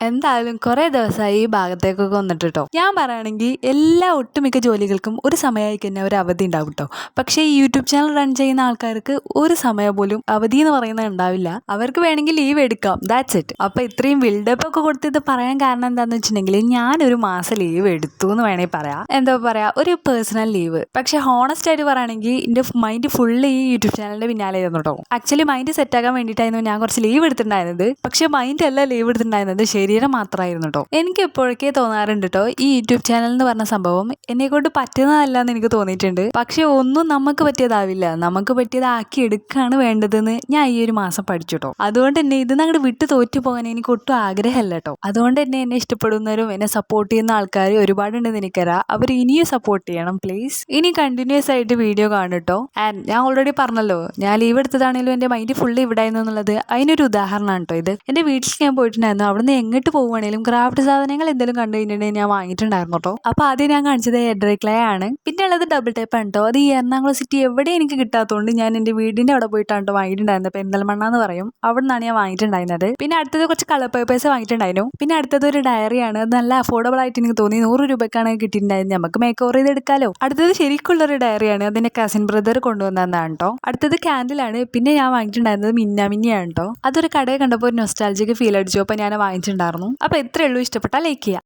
എന്തായാലും കുറേ ദിവസമായി ഈ ഭാഗത്തേക്കൊക്കെ വന്നിട്ട് കേട്ടോ ഞാൻ പറയുകയാണെങ്കിൽ എല്ലാ ഒട്ടുമിക്ക ജോലികൾക്കും ഒരു സമയമായി കഴിഞ്ഞാൽ ഒരു അവധി ഉണ്ടാവും കേട്ടോ പക്ഷേ ഈ യൂട്യൂബ് ചാനൽ റൺ ചെയ്യുന്ന ആൾക്കാർക്ക് ഒരു സമയം പോലും അവധി എന്ന് പറയുന്നത് ഉണ്ടാവില്ല. അവർക്ക് വേണമെങ്കിൽ ലീവ് എടുക്കാം. ദാറ്റ്സ് ഇറ്റ് അപ്പോൾ ഇത്രയും ബിൽഡപ്പ് ഒക്കെ കൊടുത്തിട്ട് പറയാൻ കാരണം എന്താണെന്ന് വെച്ചിട്ടുണ്ടെങ്കിൽ ഒരു മാസം ലീവ് എടുത്തു എന്ന് വേണമെങ്കിൽ പറയാം. എന്താ പറയുക ഒരു പേഴ്സണൽ ലീവ് പക്ഷേ ഹോണസ്റ്റ് ആയിട്ട് പറയുകയാണെങ്കിൽ എന്റെ മൈൻഡ് ഫുള്ള് ഈ യൂട്യൂബ് ചാനലിന്റെ പിന്നാലെ ആയിരുന്നു കേട്ടോ ആക്ച്വലി മൈൻഡ് സെറ്റ് ആക്കാൻ വേണ്ടിയിട്ടായിരുന്നു ഞാൻ കുറച്ച് ലീവ് എടുത്തിട്ടുണ്ടായിരുന്നത്. പക്ഷേ മൈൻഡ് അല്ല ലീവ് എടുത്തിട്ടുണ്ടായിരുന്നത്. ശരീരം മാത്രമായിരുന്നു കേട്ടോ എനിക്ക് എപ്പോഴൊക്കെ തോന്നാറുണ്ട് കേട്ടോ ഈ യൂട്യൂബ് ചാനൽ എന്ന് പറഞ്ഞ സംഭവം എന്നെ കൊണ്ട് പറ്റുന്നതല്ല എന്ന് എനിക്ക് തോന്നിയിട്ടുണ്ട്. പക്ഷെ ഒന്നും നമുക്ക് പറ്റിയതാവില്ല. നമുക്ക് പറ്റിയതാക്കി എടുക്കുകയാണ് വേണ്ടതെന്ന് ഞാൻ ഈ ഒരു മാസം പഠിച്ചു കേട്ടോ അതുകൊണ്ട് തന്നെ ഇത് അങ്ങോട്ട് വിട്ടു തോറ്റു പോകാൻ എനിക്ക് ഒട്ടും ആഗ്രഹമല്ല കേട്ടോ അതുകൊണ്ട് തന്നെ എന്നെ ഇഷ്ടപ്പെടുന്നവരും എന്നെ സപ്പോർട്ട് ചെയ്യുന്ന ആൾക്കാർ ഒരുപാടുണ്ടെന്ന് എനിക്കറിയാം. അവർ ഇനിയും സപ്പോർട്ട് ചെയ്യണം പ്ലീസ് ഇനി കണ്ടിന്യൂസ് ആയിട്ട് വീഡിയോ കാണും കേട്ടോ ആൻഡ് ഞാൻ ഓൾറെഡി പറഞ്ഞല്ലോ ഞാൻ ലീവ് എടുത്തതാണെങ്കിലും എന്റെ മൈൻഡ് ഫുള്ള് ഇവിടെ എന്നുള്ളത്. അതിനൊരു ഉദാഹരണമാണ് കേട്ടോ ഇത്. എന്റെ വീട്ടിൽ ഞാൻ പോയിട്ടുണ്ടായിരുന്നു. അവിടുന്ന് എങ്ങോട്ട് പോവുകയാണെങ്കിലും ക്രാഫ്റ്റ് സാധനങ്ങൾ എന്തെങ്കിലും കണ്ടു കഴിഞ്ഞിട്ടുണ്ടെങ്കിൽ ഞാൻ വാങ്ങിയിട്ടുണ്ടായിരുന്നു കേട്ടോ അപ്പോൾ ആദ്യം ഞാൻ കാണിച്ചത് ഹെഡ് ക്ലേ ആണ്. പിന്നെ ഉള്ളത് ഡബിൾ ടേപ്പ് ആണ് കേട്ടോ അത് ഈ എറണാകുളം സിറ്റി എവിടെ എനിക്ക് കിട്ടാത്തതുകൊണ്ട് ഞാൻ എന്റെ വീടിന്റെ അവിടെ പോയിട്ടാണ് കേട്ടോ വാങ്ങിയിട്ടുണ്ടായിരുന്നത്. പെരിന്തൽമണ്ണ എന്ന് പറയും. അവിടെ നിന്നാണ് ഞാൻ വാങ്ങിയിട്ടുണ്ടായിരുന്നത്. പിന്നെ അടുത്തത് കുറച്ച് കളർ പേപ്പേഴ്സ് വാങ്ങിയിട്ടുണ്ടായിരുന്നു. പിന്നെ അടുത്തത് ഒരു ഡയറിയാണ് അത് നല്ല അഫോർഡബിൾ ആയിട്ട് എനിക്ക് തോന്നി. നൂറ് രൂപയ്ക്കാണ് കിട്ടിയിട്ടുണ്ടായിരുന്നത്. നമുക്ക് മേക്ക് ഓവർ ചെയ്തെടുക്കാലോ അടുത്തത് ശരിക്കുള്ള ഒരു ഡയറിയാണ് അതിന്റെ കസിൻ ബ്രദർ കൊണ്ടുവന്നതാണ് കേട്ടോ അടുത്തത് ക്യാൻഡിലാണ് പിന്നെ ഞാൻ വാങ്ങിയിട്ടുണ്ടായിരുന്നത് മിന്നാമിന്നിയാണ് കേട്ടോ അതൊരു കടയിൽ കണ്ടപ്പോൾ ഒരു നൊസ്റ്റാലജിക്ക് ഫീൽ അടിച്ചു. അപ്പോൾ ഞാൻ വാങ്ങിച്ചിട്ടുണ്ടായിരുന്നു. അപ്പോൾ ഇത്രയേ ഉള്ളൂ. ഇഷ്ടപ്പെട്ടാൽ ലൈക്ക് ചെയ്യുക.